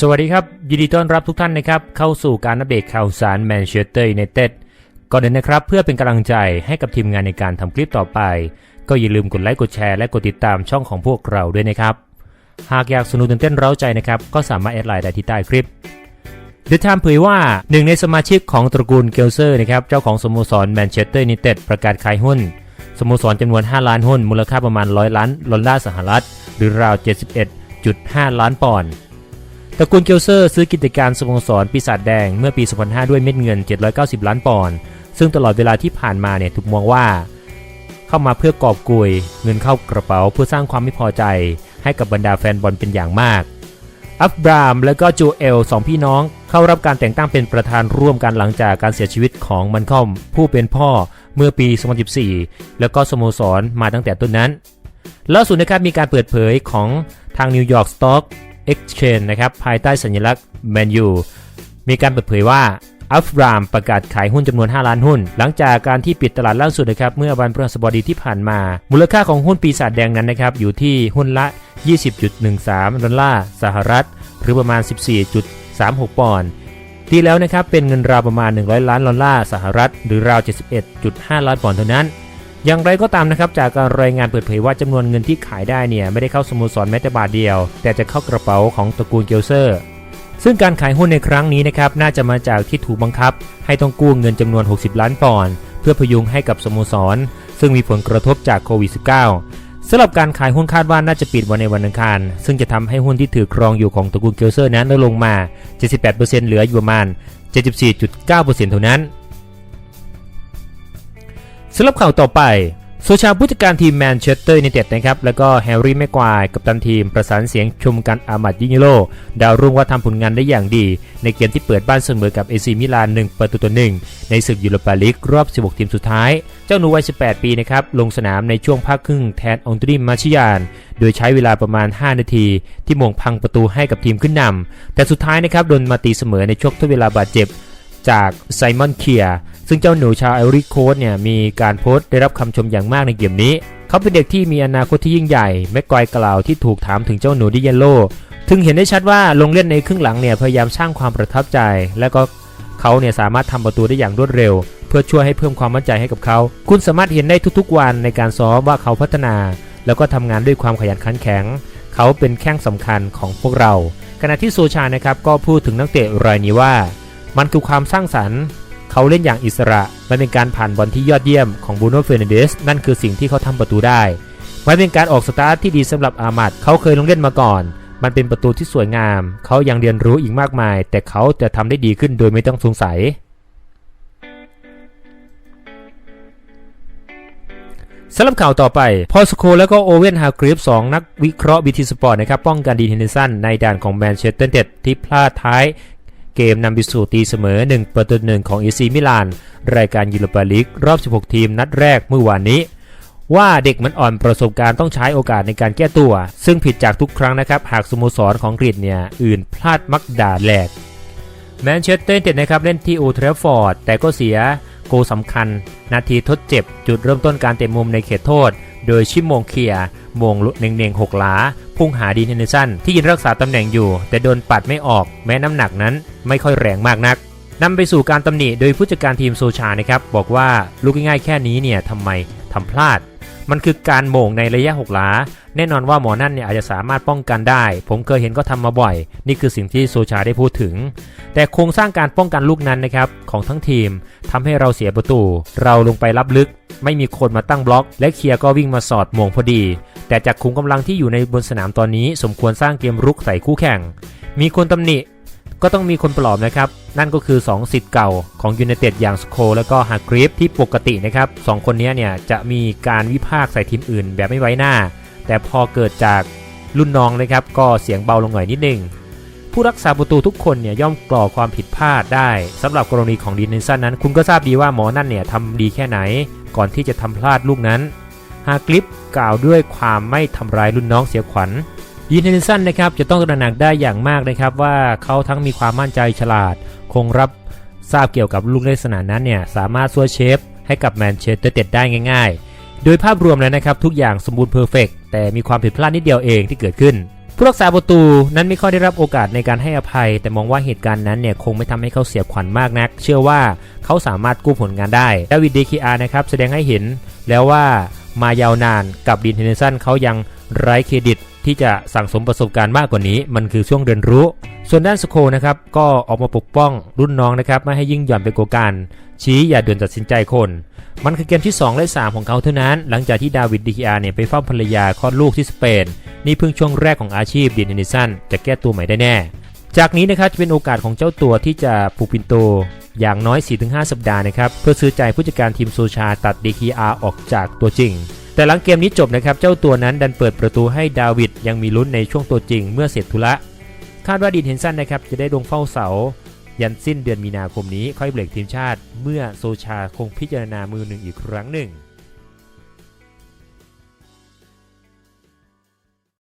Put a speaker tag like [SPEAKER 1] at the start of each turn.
[SPEAKER 1] สวัสดีครับ ยินดีต้อนรับทุกท่านนะครับ เข้าสู่การอัปเดตข่าวสารแมนเชสเตอร์ยูไนเต็ดก่อนอื่นนะครับเพื่อเป็นกำลังใจให้กับทีมงานในการทำคลิปต่อไป ก็อย่าลืมกดไลค์กดแชร์และกดติดตามช่องของพวกเราด้วยนะครับ หากอยากสนุกตื่นเต้นเร้าใจนะครับ ก็สามารถแอดไลน์ได้ที่ใต้คลิปเดอะไทม์เผยว่าหนึ่งในสมาชิกของตระกูลเกลเซอร์นะครับเจ้าของสโมสรแมนเชสเตอร์ยูไนเต็ดประกาศขายหุ้นสโมสรจำนวน 5 ล้านหุ้นมูลค่าประมาณ 100 ล้านดอลลาร์สหรัฐ หรือราว 71.5 ล้านปอนด์ ตระกูลเกลเซอร์ซื้อกิจการสโมสรปีศาจแดงเมื่อปี 2005 ด้วยเม็ดเงิน 790 ล้านปอนด์ ซึ่งตลอดเวลาที่ผ่านมาเนี่ยถูกมองว่า เข้ามาเพื่อกอบกุย เงินเข้ากระเป๋าเพื่อสร้างความไม่พอใจให้กับบรรดาแฟนบอลเป็นอย่างมาก อัฟบรามและก็จูเอลสองพี่น้องเข้ารับการแต่งตั้งเป็นประธานร่วมกันหลังจากการเสียชีวิตของมันคอมผู้เป็นพ่อเมื่อปี 2014 แล้วก็สโมสรมาตั้งแต่ต้นนั้นล่าสุดนะครับมีการเปิดเผยของทาง New York Stock Exchange นะครับภายใต้สัญลักษณ์ Man U มีการเปิดเผยว่าอัฟรามประกาศขายหุ้นจำนวน 5 ล้านหุ้น หลังจากการที่ปิดตลาดล่าสุดนะครับ เมื่อวันพฤหัสบดีที่ผ่านมา มูลค่าของหุ้นปีศาจแดงนั้นนะครับ อยู่ที่หุ้นละ 20.13 ดอลลาร์สหรัฐ หรือประมาณ 14.36 ปอนด์ตีแล้วนะครับ เป็นเงินราวประมาณ 100 ล้านดอลลาร์สหรัฐ หรือราว 71.5 ล้านปอนด์เท่านั้น อย่างไรก็ตามนะครับจากการรายงานเปิดเผยว่าจำนวนเงินที่ขายได้เนี่ยไม่ได้เข้าสโมสรแม้แต่บาทเดียว แต่จะเข้ากระเป๋าของตระกูลเกลเซอร์ ซึ่งการขายหุ้นในครั้งนี้นะครับน่าจะมาจากที่ถูกบังคับ ให้ต้องกู้เงินจำนวน 60 ล้านปอนด์เพื่อพยุงให้กับสโมสร ซึ่งมีผลกระทบจากโควิด -19 สำหรับการขายหุ้นคาดว่าน่าจะปิดวันในวันอังคาร ซึ่งจะทำให้หุ้นที่ถือครองอยู่ของตระกูลเกลเซอร์นั้นลดลงมา 78%เหลืออยู่ประมาณ 74.9%เท่านั้น สำหรับข่าวต่อไปโซชาผู้จัดการทีมแมนเชสเตอร์ยูไนเต็ดนะครับ แล้วก็แฮร์รี่แม็กควายกับตันทีมประสานเสียงชมกันอามัดยินิโลดาวรุ่งว่าทำผลงานได้อย่างดี ในเกมที่เปิดบ้านเสมอกับเอซีมิลาน1ประตูต่อ1ในศึกยูโรปาลีกรอบ 16 ทีมสุดท้าย เจ้าหนูวัย 18 ปีนะครับ ลงสนามในช่วงภาคครึ่งแทนองตรีมาชิยาน โดยใช้เวลาประมาณ 5 นาที ที่มงพังประตูให้กับทีมขึ้นนำแต่สุดท้ายนะครับโดนมาตีเสมอในช่วงทดเวลาบาดเจ็บ จากไซมอนเคียร์ ซึ่งเจ้าหนูชาวไอริโคสเนี่ยมีการโพสต์ได้รับคำชมอย่างมากในเกมนี้ เขาเป็นเด็กที่มีอนาคตที่ยิ่งใหญ่แม็กกอยกล่าวที่ถูกถามถึงเจ้าหนูดิเยโลถึงเห็นได้ชัดว่าลงเล่นในครึ่งหลังเนี่ยพยายามสร้างความประทับใจ และก็เขาเนี่ยสามารถทำประตูได้อย่างรวดเร็ว เพื่อช่วยให้เพิ่มความมั่นใจให้กับเขา คุณสามารถเห็นได้ทุกๆวันในการซ้อมว่าเขาพัฒนา แล้วก็ทำงานด้วยความขยันขันแข็ง เขาเป็นแข้งสำคัญของพวกเรา ขณะที่โซชานะครับก็พูดถึงนักเตะรายนี้ว่า มันคือความสร้างสรรค์ เขาเล่นอย่างอิสระ มันเป็นการผ่านบอลที่ยอดเยี่ยมของบูโน่เฟรนันเดสนั่นคือสิ่งที่เขาทำประตูได้ มันเป็นการออกสตาร์ทที่ดีสำหรับอามัดเขาเคยลงเล่นมาก่อน มันเป็นประตูที่สวยงาม เขายังเรียนรู้อีกมากมาย แต่เขาจะทำได้ดีขึ้นโดยไม่ต้องสงสัย สำหรับข่าวต่อไป พอสโคแล้วก็โอเวนฮากริฟสองนักวิเคราะห์บีทีสปอร์ตนะครับป้องกันดีเฮนเดอร์สันในด่านของแมนเชสเตอร์เต็ดที่พลาดท้าย เกมนำไปสู่ตีเสมอ 1 ประตูหนึ่งของเอซีมิลาน รายการยูโรปาลีกรอบ 16 ทีมนัดแรกเมื่อวานนี้ ว่าเด็กมันอ่อนประสบการณ์ต้องใช้โอกาสในการแก้ตัว ซึ่งผิดจากทุกครั้งนะครับ หากสโมสรของกรีฑเนี่ย อื่นพลาดมักด่าแหลกแมนเชสเตอร์นเต็ดนะครับ เล่นที่โอเทรฟฟอร์ดแต่ก็เสียโกสำคัญ นาทีทดเจ็บ จุดเริ่มต้นการเตะมุมในเขตโทษ โดยชิมมงเคียร์โมงเน่งๆหกหลาพุ่งหาดีนเฮนเดอร์สันที่ยืนรักษาตำแหน่งอยู่ แต่โดนปัดไม่ออกแม้น้ำหนักนั้นไม่ค่อยแรงมากนักนำไปสู่การตำหนิโดยผู้จัดการทีมโซชานะครับบอกว่าลูกง่ายๆแค่นี้เนี่ยทำไมทำพลาด มันคือการโมงในระยะหกหลาแน่นอนว่าหมอนั่นเนี่ยอาจจะสามารถป้องกันได้ ผมเคยเห็นก็ทำมาบ่อย นี่คือสิ่งที่โซชาได้พูดถึง แต่โครงสร้างการป้องกันลูกนั้นนะครับของทั้งทีมทำให้เราเสียประตู เราลงไปรับลึก ไม่มีคนมาตั้งบล็อก และเคียร์ก็วิ่งมาสอดโมงพอดี แต่จากขุมกำลังที่อยู่ในบนสนามตอนนี้ สมควรสร้างเกมรุกใส่คู่แข่ง มีคนตำหนิก็ต้องมีคนปลอบนะครับ นั่นก็คือ 2 สิทธิ์เก่าของยูไนเต็ดอย่างสโคแล้วก็ฮากริฟที่ปกตินะครับสองคนนี้เนี่ยจะมีการวิพากษ์ใส่ทีมอื่นแบบไม่ไว้หน้า แต่พอเกิดจากรุ่นน้องนะครับก็เสียงเบาลงหน่อยนิดนึงผู้รักษาประตูทุกคนเนี่ยย่อมก่อความผิดพลาดได้สำหรับกรณีของดีนินสันนั้น คุณก็ทราบดีว่าหมอนั่นเนี่ยทำดีแค่ไหน ก่อนที่จะทำพลาดลูกนั้น ฮากริฟกล่าวด้วยความไม่ทำร้ายรุ่นน้องเสียขวัญดีนินสันนะครับจะต้องตระหนักได้อย่างมากนะครับว่าเขาทั้งมีความมั่นใจฉลาด คงรับทราบเกี่ยวกับลูกในสนามนั้นเนี่ยสามารถช่วเชฟให้กับแมนเชสเตอร์เต็ดได้ง่าย ๆ โดยภาพรวมแล้วนะครับทุกอย่างสมบูรณ์เพอร์เฟกแต่มีความผิดพลาดนิดเดียวเองที่เกิดขึ้น ผู้รักษาประตูนั้นไม่ค่อยได้รับโอกาสในการให้อภัย แต่มองว่าเหตุการณ์นั้นเนี่ยคงไม่ทำให้เขาเสียขวัญมากนัก เชื่อว่าเขาสามารถกู้ผลงานได้ดาวิดเดคิอานะครับแสดงให้เห็นแล้วว่ามายาวนานกับดินเฮนเดอร์สันเขายังไร้เครดิต ที่จะสั่งสมประสบการณ์มากกว่านี้ มันคือช่วงเรียนรู้ ส่วนด้านสโคนะครับก็ออกมาปกป้องรุ่นน้องนะครับไม่ให้ยิ่งหย่อนไปกว่ากัน ชี้อย่าด่วนตัดสินใจคน มันคือเกมที่ 2 และ 3 ของเขาเท่านั้น หลังจากที่ดาวิดดิคิอาเนี่ยไปเฝ้าภรรยาคลอดลูกที่สเปน นี่เพิ่งช่วงแรกของอาชีพดินนิสันจะแก้ตัวใหม่ได้แน่ จากนี้นะครับจะเป็นโอกาสของเจ้าตัวที่จะผูกปินโตอย่างน้อย 4-5 สัปดาห์นะครับเพื่อซื้อใจผู้จัดการทีมโซชาตัดดีคีอาออกจากตัวจริง แต่หลังเกมนี้จบนะครับเจ้าตัวนั้นดันเปิดประตูให้ดาวิดยังมีลุ้นในช่วงตัวจริงเมื่อเสร็จธุระ คาดว่าดินเฮนสันนะครับจะได้ลงเฝ้าเสา ยันสิ้นเดือนมีนาคมนี้ค่อยเบรกทีมชาติ เมื่อโซชาคงพิจารณามือหนึ่งอีกครั้งหนึ่ง